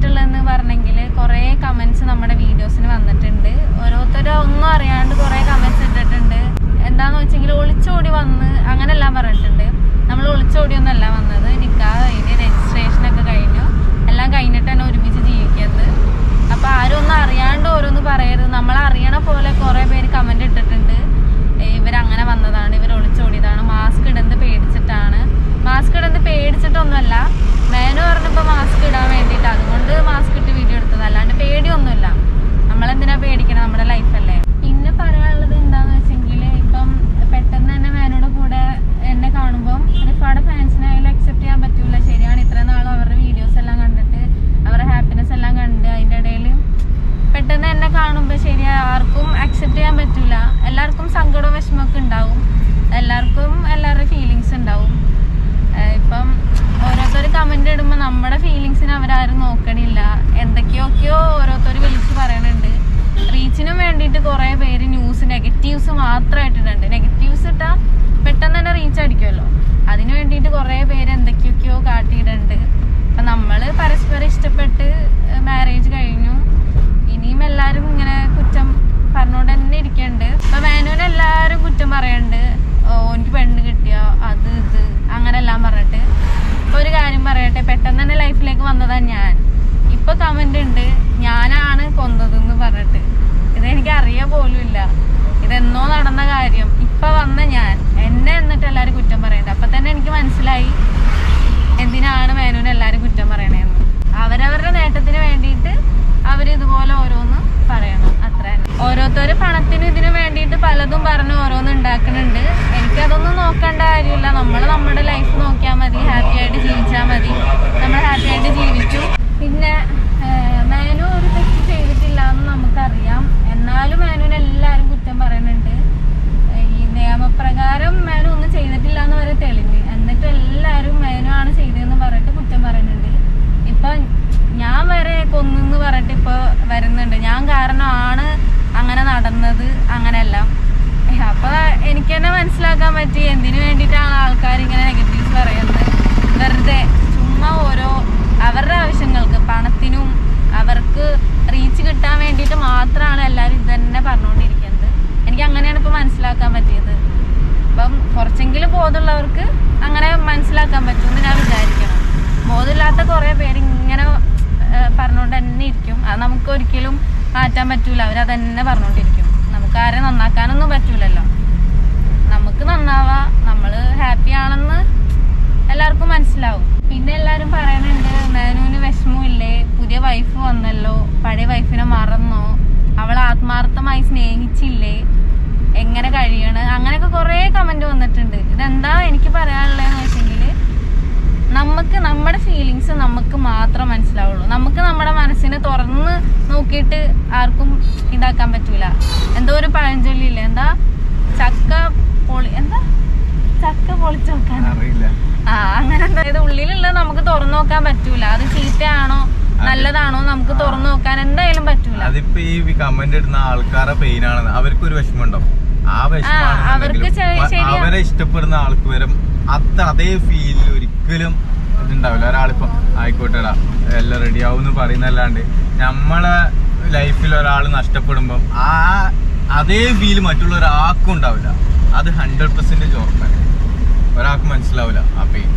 പറയാനായിട്ടുള്ളതെന്ന് പറഞ്ഞെങ്കിൽ കുറേ കമൻസ് നമ്മുടെ വീഡിയോസിന് വന്നിട്ടുണ്ട്. ഓരോരുത്തരും ഒന്നും അറിയാണ്ട് കുറേ കമൻസ് ഇട്ടിട്ടുണ്ട്. എന്താന്ന് വെച്ചെങ്കിൽ ഒളിച്ചോടി വന്ന് അങ്ങനെല്ലാം പറഞ്ഞിട്ടുണ്ട്. നമ്മൾ ഒളിച്ചോടിയൊന്നല്ല വന്നത്. നിക്കാഹ് കഴിഞ്ഞ് രജിസ്ട്രേഷൻ ഒക്കെ കഴിഞ്ഞു. എല്ലാം കഴിഞ്ഞിട്ട് തന്നെ ഒരുമിച്ച് ജീവിക്കുന്നത്. അപ്പോൾ ആരും ഒന്നും അറിയാണ്ട് ഓരോന്ന് പറയരുത്. നമ്മൾ അറിയണ പോലെ കുറേ പേര് കമന്റ് ഇട്ടിട്ടുണ്ട്. ഇവരങ്ങനെ വന്നതാണ്. ഇവർ ഒളിച്ചോടിയതാണ്. മാസ്ക് ഇടുന്നത് പേടിച്ചിട്ടാണ് മാസ്ക് ഇടുന്നത് പേടിച്ചിട്ടൊന്നുമല്ല മേനു പറഞ്ഞപ്പോൾ മാസ്ക് ഇടാൻ വേണ്ടിയിട്ട് അതുകൊണ്ട് മാസ്ക് ഇട്ട് വീഡിയോ എടുത്തത് അല്ലാണ്ട് പേടിയൊന്നുമില്ല നമ്മളെന്തിനാ പേടിക്കണം നമ്മുടെ ലൈഫല്ലേ പിന്നെ പറയാനുള്ളത് എന്താന്ന് വെച്ചെങ്കിൽ ഇപ്പം പെട്ടെന്ന് തന്നെ മേനോടെ കൂടെ എന്നെ കാണുമ്പം റിഫാടെ ഫാൻസിനായാലും അക്സെപ്റ്റ് ചെയ്യാൻ പറ്റൂല ശരിയാണ് ഇത്രയും നാളും അവരുടെ വീഡിയോസ് എല്ലാം കണ്ടിട്ട് അവരുടെ ഹാപ്പിനെസ് എല്ലാം കണ്ട് അതിന്റെ ഇടയിൽ പെട്ടെന്ന് എന്നെ കാണുമ്പോൾ ശരി ആർക്കും അക്സെപ്റ്റ് ചെയ്യാൻ പറ്റൂല എല്ലാവർക്കും സങ്കടവും വിഷമമൊക്കെ ഉണ്ടാവും എല്ലാവർക്കും എല്ലാവരുടെ ഫീലിങ്സ് ഉണ്ടാവും ഏഹ് ഇപ്പം ഓരോരുത്തർ കമന്റ് ഇടുമ്പോൾ നമ്മുടെ ഫീലിങ്സിന് അവരാരും നോക്കണില്ല എന്തൊക്കെയൊക്കെയോ ഓരോരുത്തർ വിളിച്ച് പറയണുണ്ട് റീച്ചിനും കുറെ പേര് ന്യൂസ് നെഗറ്റീവ്സ് മാത്രമായിട്ടിട്ടുണ്ട് നെഗറ്റീവ്സ് ഇട്ടാൽ പെട്ടെന്ന് തന്നെ റീച്ച് അടിക്കുമല്ലോ അതിന് വേണ്ടിയിട്ട് കുറേ പേര് എന്തൊക്കെയൊക്കെയോ കാട്ടിയിടുന്നുണ്ട് അപ്പം നമ്മൾ പരസ്പരം ഇഷ്ടപ്പെട്ട് മാരേജ് കഴിഞ്ഞു. ഇനിയും എല്ലാവരും ഇങ്ങനെ കുറ്റം പറഞ്ഞുകൊണ്ട് തന്നെ ഇരിക്കുന്നുണ്ട് അപ്പൊ മാനുവിന് എല്ലാവരും കുറ്റം പറയണ്ട്. ഓനിക്ക് പെണ്ണ് കിട്ടിയോ? അത് ഇത് അങ്ങനെ എല്ലാം പറഞ്ഞിട്ട്. ഇപ്പൊ ഒരു കാര്യം പറയട്ടെ. പെട്ടെന്ന് തന്നെ ലൈഫിലേക്ക് വന്നതാ ഞാൻ. ഇപ്പൊ കമന്റ് ഉണ്ട് ഞാനാണ് കൊന്നതെന്ന് പറഞ്ഞിട്ട്. ഇതെനിക്ക് അറിയ പോലും ഇല്ല. ഇതെന്നോ നടന്ന കാര്യം. ഇപ്പൊ വന്ന ഞാൻ. എന്നെ എന്നിട്ട് എല്ലാരും കുറ്റം പറയണ്ട. അപ്പൊ തന്നെ എനിക്ക് മനസ്സിലായി. എന്തിനാണ് മേനുവിന് എല്ലാരും കുറ്റം പറയണേന്ന്. അവരവരുടെ നേട്ടത്തിന് വേണ്ടിയിട്ട് അവർ ഇതുപോലെ ഓരോന്ന് പറയണം. അത്ര. ഓരോരുത്തർ പണത്തിന് ഇതിനു വേണ്ടിയിട്ട് പലതും പറഞ്ഞ് ഓരോന്ന് ഉണ്ടാക്കുന്നുണ്ട് എനിക്കതൊന്നും നോക്കേണ്ട കാര്യമില്ല നമ്മൾ നമ്മുടെ ലൈഫ് നോക്കിയാൽ മതി ഹാപ്പി ആയിട്ട് ജീവിച്ചാൽ മതി നമ്മൾ ഹാപ്പി ആയിട്ട് ജീവിച്ചു പിന്നെ ഏഹ്, മേനു ഒരു തെറ്റ് ചെയ്തിട്ടില്ല എന്ന് നമുക്കറിയാം എന്നാലും മേനുവിന് എല്ലാവരും കുറ്റം പറയുന്നുണ്ട് ഈ നിയമപ്രകാരം മേനു ഒന്നും ചെയ്തിട്ടില്ല എന്ന് വരെ തെളിഞ്ഞ് എന്നിട്ട് എല്ലാവരും മേനു ആണ് ചെയ്തതെന്ന് പറഞ്ഞിട്ട് കുറ്റം പറയുന്നുണ്ട് ഇപ്പൊ ഞാൻ വരെ കൊന്നെന്ന് പറഞ്ഞിട്ട് ഇപ്പൊ വരുന്നുണ്ട് ഞാൻ കാരണമാണ് അങ്ങനെ നടന്നത് അങ്ങനെയെല്ലാം. അപ്പോൾ അപ്പൊ എനിക്ക് തന്നെ മനസ്സിലാക്കാൻ പറ്റി. എന്തിനു വേണ്ടിയിട്ടാണ് ആൾക്കാർ ഇങ്ങനെ നെഗറ്റീവ്സ് പറയുന്നത്? വെറുതെ ചുമ്മാ ഓരോ അവരുടെ ആവശ്യങ്ങൾക്ക് പണത്തിനും അവർക്ക് റീച്ച് കിട്ടാൻ വേണ്ടിയിട്ട് മാത്രമാണ് എല്ലാവരും ഇത് തന്നെ പറഞ്ഞുകൊണ്ടിരിക്കുന്നത്. എനിക്ക് അങ്ങനെയാണ് ഇപ്പൊ മനസ്സിലാക്കാൻ പറ്റിയത്. അപ്പം കുറച്ചെങ്കിലും ബോധമുള്ളവർക്ക് അങ്ങനെ മനസ്സിലാക്കാൻ പറ്റുമെന്ന് ഞാൻ വിചാരിക്കണം ബോധമില്ലാത്ത കുറേ പേര് ഇങ്ങനെ പറഞ്ഞുകൊണ്ട് തന്നെ ഇരിക്കും. അത് നമുക്ക് ഒരിക്കലും മാറ്റാൻ പറ്റൂല. അവരത് തന്നെ പറഞ്ഞുകൊണ്ടിരിക്കും. നമുക്ക് ആരെ നന്നാക്കാനൊന്നും പറ്റൂലല്ലോ. നമുക്ക് നന്നാവാ നമ്മൾ ഹാപ്പി ആണെന്ന് എല്ലാവർക്കും മനസ്സിലാവും. പിന്നെ എല്ലാവരും പറയുന്നുണ്ട് മേനുവിന് വിഷമമില്ലേ പുതിയ വൈഫ് വന്നല്ലോ പഴയ വൈഫിനെ മറന്നോ? അവൾ ആത്മാർത്ഥമായി സ്നേഹിച്ചില്ലേ? എങ്ങനെ കഴിയണ്? അങ്ങനെയൊക്കെ കുറെ കമന്റ് വന്നിട്ടുണ്ട്. ഇതെന്താ എനിക്ക് വെച്ചെങ്കിൽ നമുക്ക് നമ്മുടെ ഫീലിങ്സ് നമുക്ക് മാത്രം മനസ്സിലാവുള്ളൂ. നമുക്ക് നമ്മുടെ മനസ്സിനെ തുറന്ന് നോക്കിയിട്ട് ആർക്കും ഇതാക്കാൻ പറ്റൂല. എന്തോ ഒരു പഴഞ്ചൊല്ലി പഴഞ്ചൊല്ലില്ലേ? എന്താ? ചക്ക പൊളി എന്താ? ചക്ക പൊളിച്ചു നോക്കാൻ ആ അങ്ങനെ ഇത് ഉള്ളിലുള്ളത് നമുക്ക് തുറന്നു നോക്കാൻ പറ്റൂല. അത് ചീത്തയാണോ? നല്ലതാണോ? നമുക്ക് തുറന്നു നോക്കാൻ എന്തായാലും പറ്റൂല. അതിപ്പോ ഈ കമന്റ് ഇടുന്ന ആൾക്കാരെ പെയിൻ ആണ് അവർക്ക് ഒരു വിഷമം ആ അവരെ ഇഷ്ടപ്പെടുന്ന ആൾക്ക് വരും അത്ര അതേ ഫീലിൽ ഒരിക്കലും ഇതുണ്ടാവില്ല. ഒരാളിപ്പം ആയിക്കോട്ടെടാ എല്ലാം റെഡി ആവും എന്ന് പറയുന്നല്ലാണ്ട് നമ്മളെ ലൈഫിൽ ഒരാൾ നഷ്ടപ്പെടുമ്പം ആ അതേ ഫീൽ മറ്റുള്ള ഒരാൾക്കും ഉണ്ടാവില്ല. അത് ഹൺഡ്രഡ് പെർസെന്റ് ചോർക്കാൻ ഒരാൾക്ക് മനസ്സിലാവില്ല. ആ പെയിൻ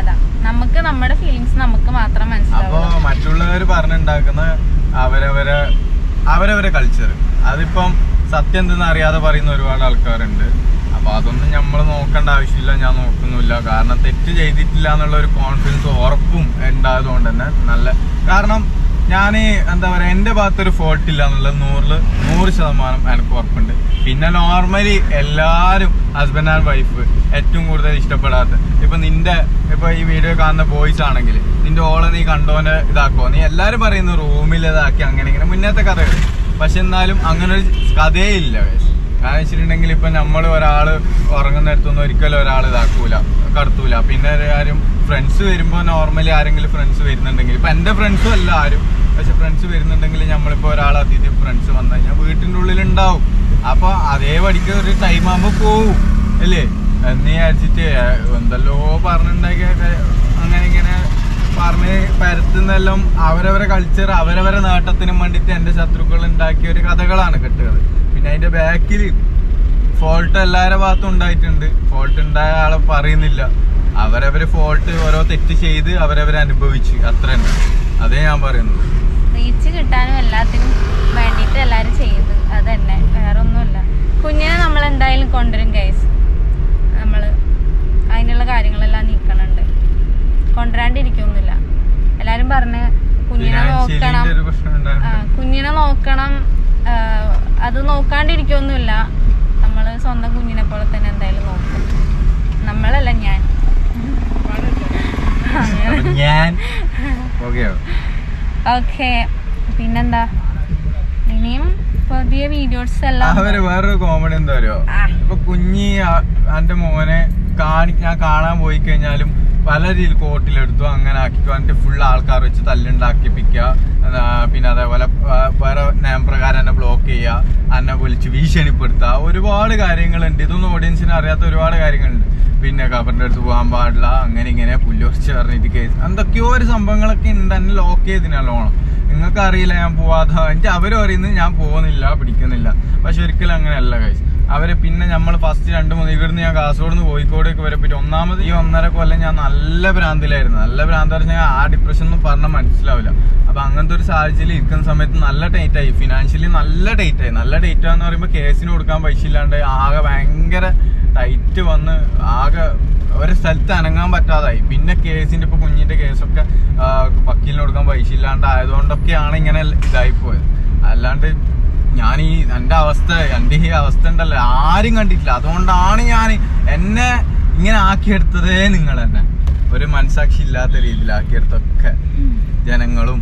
അതാ. നമുക്ക് നമ്മുടെ ഫീലിങ്സ് നമുക്ക് മാത്രം അപ്പോ മനസ്സിലാവും മറ്റുള്ളവർ പറഞ്ഞുണ്ടാക്കുന്ന അവരവരെ അവരവരെ കൾച്ചർ അതിപ്പം സത്യം എന്തെന്ന് അറിയാതെ പറയുന്ന ഒരുപാട് ആൾക്കാരുണ്ട്. അപ്പൊ അതൊന്നും നമ്മൾ നോക്കേണ്ട ആവശ്യമില്ല ഞാൻ നോക്കുന്നില്ല കാരണം തെറ്റ് ചെയ്തിട്ടില്ല എന്നുള്ള ഒരു കോൺഫിഡൻസ് ഉറപ്പും ഉണ്ടായതുകൊണ്ട് തന്നെ നല്ല കാരണം ഞാൻ എന്താ പറയുക എന്റെ ഭാഗത്തൊരു ഫോൾട്ട് ഇല്ല എന്നുള്ളത് നൂറിൽ നൂറ് ശതമാനം എനിക്ക് ഉറപ്പുണ്ട്. പിന്നെ നോർമലി എല്ലാവരും ഹസ്ബൻഡ് ആൻഡ് വൈഫ് ഏറ്റവും കൂടുതൽ ഇഷ്ടപ്പെടാത്ത ഇപ്പം നിന്റെ ഇപ്പം ഈ വീഡിയോ കാണുന്ന ബോയ്സ് ആണെങ്കിൽ നിന്റെ ഓളെ നീ കണ്ടോനെ ഇതാക്കോ നീ എല്ലാവരും പറയുന്നു റൂമിൽ ഇതാക്കി അങ്ങനെ ഇങ്ങനെ മുന്നത്തെ കഥകൾ പക്ഷെ എന്നാലും അങ്ങനെ ഒരു കഥയേ ഇല്ല. കാരണം വെച്ചിട്ടുണ്ടെങ്കിൽ ഇപ്പൊ നമ്മൾ ഒരാൾ ഉറങ്ങുന്നിടത്തൊന്നും ഒരിക്കലും ഒരാൾ ഇതാക്കൂല കടത്തൂല. പിന്നെ ആരും ഫ്രണ്ട്സ് വരുമ്പോ നോർമലി ആരെങ്കിലും ഫ്രണ്ട്സ് വരുന്നുണ്ടെങ്കിൽ ഇപ്പൊ എന്റെ ഫ്രണ്ട്സും അല്ല ആരും പക്ഷെ ഫ്രണ്ട്സ് വരുന്നുണ്ടെങ്കിൽ നമ്മളിപ്പോ ഒരാൾ അതിഥി ഫ്രണ്ട്സ് വന്നു കഴിഞ്ഞാൽ വീട്ടിന്റെ ഉള്ളിൽ ഉണ്ടാവും അപ്പൊ അതേ പടിക്ക് ഒരു ടൈം ആകുമ്പോ പോവും അല്ലേ? എന്ന് വിചാരിച്ചിട്ട് എന്തല്ലോ പറഞ്ഞിട്ടുണ്ടാക്കിയ അങ്ങനെ ഇങ്ങനെ പറഞ്ഞ് പരത്തുന്നെല്ലാം അവരവരെ കൾച്ചർ അവരവരെ നേട്ടത്തിനും വേണ്ടിയിട്ട് എന്റെ ശത്രുക്കൾ ഉണ്ടാക്കിയ ഒരു കഥകളാണ് കെട്ടുകൾ പിന്നെ അതിന്റെ ബാക്കിൽ ഫോൾട്ട് എല്ലാവരുടെ ഭാഗത്തും ഉണ്ടായിട്ടുണ്ട്. ഫോൾട്ട് ഉണ്ടായ ആളെ പറയുന്നില്ല. അവരവര് ഫോൾട്ട് ഓരോ തെറ്റ് ചെയ്ത് അവരവർ അനുഭവിച്ച്. അത്ര തന്നെ അതേ ഞാൻ പറയുന്നത്. റീച്ച് കിട്ടാനും എല്ലാത്തിനും വേണ്ടിയിട്ട് എല്ലാരും ചെയ്ത്. അത് തന്നെ വേറെ ഒന്നുമില്ല കുഞ്ഞിനെ നമ്മൾ എന്തായാലും കൊണ്ടുവരും ഗൈസ് നമ്മൾ അതിനുള്ള കാര്യങ്ങളെല്ലാം നീക്കണുണ്ട്. കൊണ്ടുവരാണ്ടിരിക്കൊന്നുമില്ല. എല്ലാരും പറഞ്ഞ് കുഞ്ഞിനെ നോക്കണം. കുഞ്ഞിനെ നോക്കണം. അത് നോക്കാണ്ടിരിക്കൊന്നുമില്ല. നമ്മൾ സ്വന്തം കുഞ്ഞിനെ പോലെ തന്നെ എന്തായാലും നോക്കും. നമ്മളല്ല ഞാൻ. ഓക്കെ. പിന്നെന്താ? ഇനിയും പുതിയ വീഡിയോസ് എല്ലാം അവർ വേറൊരു കോമഡി എന്താ പറയുക ഇപ്പൊ കുഞ്ഞി എന്റെ മോനെ കാണി ഞാൻ കാണാൻ പോയി കഴിഞ്ഞാലും പല രീതിയിൽ കോട്ടിലെടുത്തു അങ്ങനെ ആക്കിക്കോ എന്നിട്ട് ഫുൾ ആൾക്കാർ വെച്ച് തല്ലുണ്ടാക്കിപ്പിക്കുക പിന്നെ അതേപോലെ വേറെ വേറെ നിയമപ്രകാരം എന്നെ ബ്ലോക്ക് ചെയ്യുക എന്നെ വിളിച്ച് ഭീഷണിപ്പെടുത്തുക ഒരുപാട് കാര്യങ്ങളുണ്ട്. ഇതൊന്നും ഓഡിയൻസിന് അറിയാത്ത ഒരുപാട് കാര്യങ്ങളുണ്ട്. പിന്നെ കബറിന്റെ അടുത്ത് പോകാൻ പാടില്ല അങ്ങനെ ഇങ്ങനെ പുല്ലുറച്ച് പറഞ്ഞിട്ട് കേസ് എന്തൊക്കെയോ ഒരു സംഭവങ്ങളൊക്കെ ഉണ്ട് എന്നെ ലോക്ക് ചെയ്തിനല്ലോണം നിങ്ങൾക്ക് അറിയില്ല ഞാൻ പോവാതെ. എന്നിട്ട് അവരും അറിയുന്നത് ഞാൻ പോകുന്നില്ല പിടിക്കുന്നില്ല. പക്ഷെ ഒരിക്കലും അങ്ങനെയല്ല കഴിച്ച് അവർ പിന്നെ നമ്മൾ ഫസ്റ്റ് രണ്ട് മൂന്ന് ഇവിടുന്ന് ഞാൻ കാസർഗോഡ് നിന്ന് കോഴിക്കോടേക്ക് വരെ പറ്റി ഒന്നാമത് ഈ ഒന്നര കൊല്ലം ഞാൻ നല്ല ഭ്രാന്തിലായിരുന്നു. നല്ല ഭ്രാന്ത് പറഞ്ഞാൽ ആ ഡിപ്രഷൻ ഒന്നും പറഞ്ഞാൽ മനസ്സിലാവില്ല. അപ്പൊ അങ്ങനത്തെ ഒരു സാഹചര്യം ഇരിക്കുന്ന സമയത്ത് നല്ല ടൈറ്റ് ആയി. ഫിനാൻഷ്യലി നല്ല ടൈറ്റ് ആയി. നല്ല ടൈറ്റ് എന്ന് പറയുമ്പോൾ കേസിന് കൊടുക്കാൻ പൈസ ഇല്ലാണ്ട് ആകെ ഭയങ്കര ടൈറ്റ് വന്ന് ആകെ ഒരു സ്ഥലത്ത് അനങ്ങാൻ പറ്റാതായി. പിന്നെ കേസിന്റെ ഇപ്പൊ കുഞ്ഞിന്റെ കേസൊക്കെ വക്കീലിന് കൊടുക്കാൻ പൈസ ഇല്ലാണ്ട് ആയതുകൊണ്ടൊക്കെയാണ് ഇങ്ങനെ ഇതായി പോയത്. അല്ലാണ്ട് ഞാൻ ഈ എന്റെ അവസ്ഥ എന്റെ ഈ അവസ്ഥ ഉണ്ടല്ലോ ആരും കണ്ടിട്ടില്ല. അതുകൊണ്ടാണ് ഞാൻ എന്നെ ഇങ്ങനെ ആക്കിയെടുത്തതേ നിങ്ങൾ തന്നെ. ഒരു മനസാക്ഷി ഇല്ലാത്ത രീതിയിലാക്കിയെടുത്തൊക്കെ ജനങ്ങളും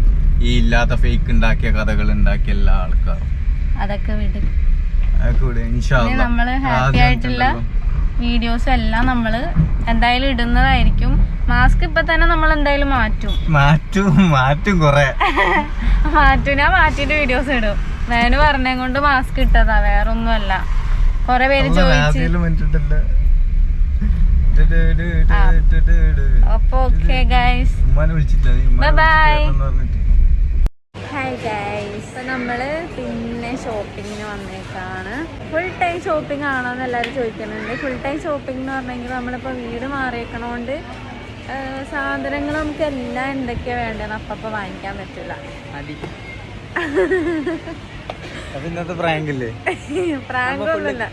ഈ ഇല്ലാത്ത ഫേക്ക് ഉണ്ടാക്കിയ കഥകൾ ഉണ്ടാക്കിയ എല്ലാ ആൾക്കാരും. അതൊക്കെ വിട്. നമ്മൾ ഹാപ്പി ആയിട്ടുള്ള വീഡിയോസ് എല്ലാം നമ്മൾ എന്തായാലും ഇടുന്നതായിരിക്കും. മാസ്ക് ഇപ്പൊ തന്നെ നമ്മൾ എന്തായാലും മാറ്റും. മാറ്റും മാറ്റും കൊറേ. മാറ്റും. ഞാൻ മാറ്റിട്ട് വീഡിയോസ് ഇടും. വേനു പറഞ്ഞേ കൊണ്ട് മാസ്ക് ഇട്ടതാ വേറൊന്നുമല്ല. കൊറേ പേര് ചോദിച്ച്. അപ്പൊ ഓക്കെ ഗൈസ് പറഞ്ഞിട്ട്. ഹായ് ഗൈസ് ഇപ്പൊ നമ്മൾ പിന്നെ ഷോപ്പിങ്ങിന് വന്നേക്കാണ്. ഫുൾ ടൈം ഷോപ്പിംഗ് ആണോ എന്ന് എല്ലാവരും ചോദിക്കുന്നുണ്ട്. ഫുൾ ടൈം ഷോപ്പിംഗ് എന്ന് പറഞ്ഞെങ്കിൽ നമ്മളിപ്പോ വീട് മാറിയേക്കണോണ്ട് സാധനങ്ങൾ നമുക്ക് എല്ലാം എന്തൊക്കെയാ വേണ്ടതെന്ന് അപ്പം വാങ്ങിക്കാൻ പറ്റില്ല. പ്രാങ്ക് ഒന്നുമില്ല.